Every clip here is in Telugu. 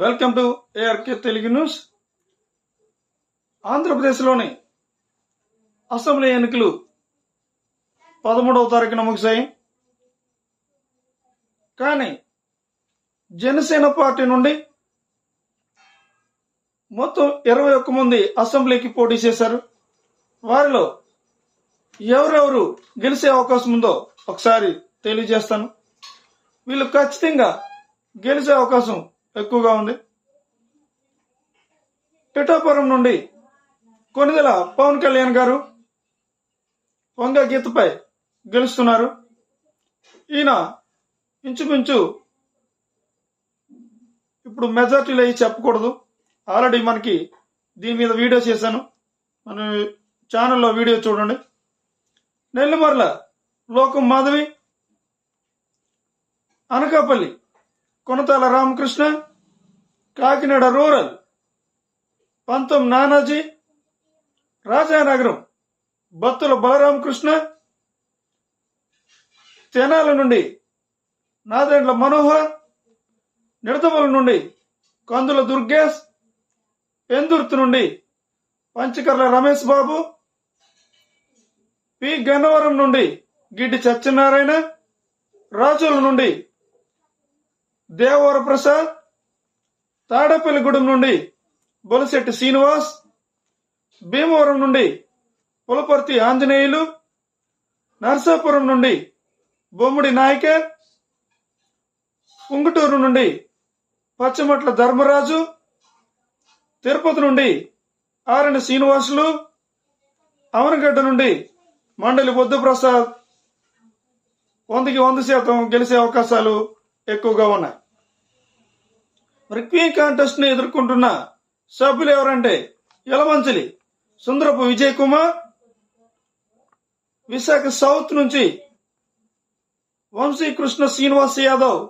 Welcome to ARK Telugu news. ఆంధ్రప్రదేశ్లోని అసెంబ్లీ ఎన్నికలు పదమూడవ తారీఖున ముగిశాయి. కానీ జనసేన పార్టీ నుండి మొత్తం ఇరవై ఒక్క మంది అసెంబ్లీకి పోటీ చేశారు. వారిలో ఎవరెవరు గెలిచే అవకాశం ఉందో ఒకసారి తెలియజేస్తాను. వీళ్ళు ఖచ్చితంగా గెలిచే అవకాశం ఎక్కువగా ఉంది. పిఠాపురం నుండి కొనిదెల పవన్ కళ్యాణ్ గారు వంగ గీతపై గెలుస్తున్నారు. ఈయన ఇంచుమించు ఇప్పుడు మెజార్టీలు అయ్యి చెప్పకూడదు. ఆల్రెడీ మనకి దీని మీద వీడియో చేశాను. మన ఛానల్లో వీడియో చూడండి. నెల్లిమర్ల లోకం మాధవి అనకాపల్లి కొనతాల రామకృష్ణ కాకినాడ రూరల్ పంతం నానాజీ రాజానగరం బత్తుల బలరామకృష్ణ తెనాల నుండి నాదెండ్ల మనోహర్ నిడతమల నుండి కందుల దుర్గేష్ పెందుర్తి నుండి పంచకర్ల రమేష్ బాబు పి గన్నవరం నుండి గిడ్డి సత్యనారాయణ రాజుల నుండి దేవవర ప్రసాద్ తాడేపల్లిగూడెం నుండి బొలశెట్టి శ్రీనివాస్ భీమవరం నుండి పులపర్తి ఆంజనేయులు నర్సాపురం నుండి బొమ్మిడి నాయకర్ పుంగుటూరు నుండి పచ్చమట్ల ధర్మరాజు తిరుపతి నుండి ఆరణి శ్రీనివాసులు అమరగడ్డ నుండి మండలి బొద్దుప్రసాద్ వందకి వంద శాతం గెలిచే అవకాశాలు ఎక్కువగా ఉన్నాయి. రిక్వీన్ కాంటెస్ట్ని ఎదుర్కొంటున్న సభ్యులు ఎవరంటే యలమంచిలి సుందరపు విజయ్ కుమార్ విశాఖ సౌత్ నుంచి వంశీకృష్ణ శ్రీనివాస్ యాదవ్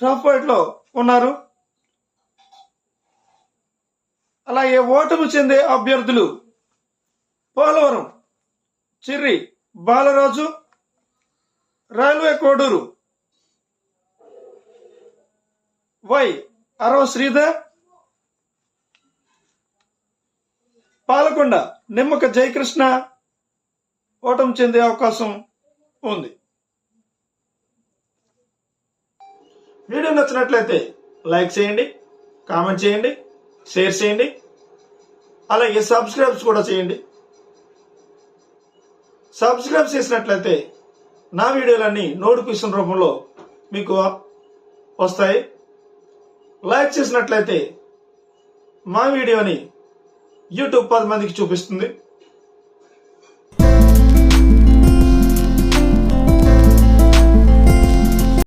టాప్ ఫైట్లో ఉన్నారు. అలాగే ఓటమి చెందే అభ్యర్థులు పోలవరం చిర్రి బాలరాజు రైల్వే కోడూరు వై? అరవ శ్రీధర్? పాలకొండ. నిమ్మక జయకృష్ణ ఓటమి చెందే అవకాశం ఉంది. వీడియో నచ్చినట్లయితే లైక్ చేయండి కామెంట్ చేయండి షేర్ చేయండి అలాగే సబ్స్క్రైబ్స్ కూడా చేయండి. సబ్స్క్రైబ్ చేసినట్లయితే నా వీడియోలన్నీ నోటిఫికేషన్ రూపంలో మీకు వస్తాయి. లైక్ చేసినట్లయితే మా వీడియోని యూట్యూబ్ పది మందికి చూపిస్తుంది.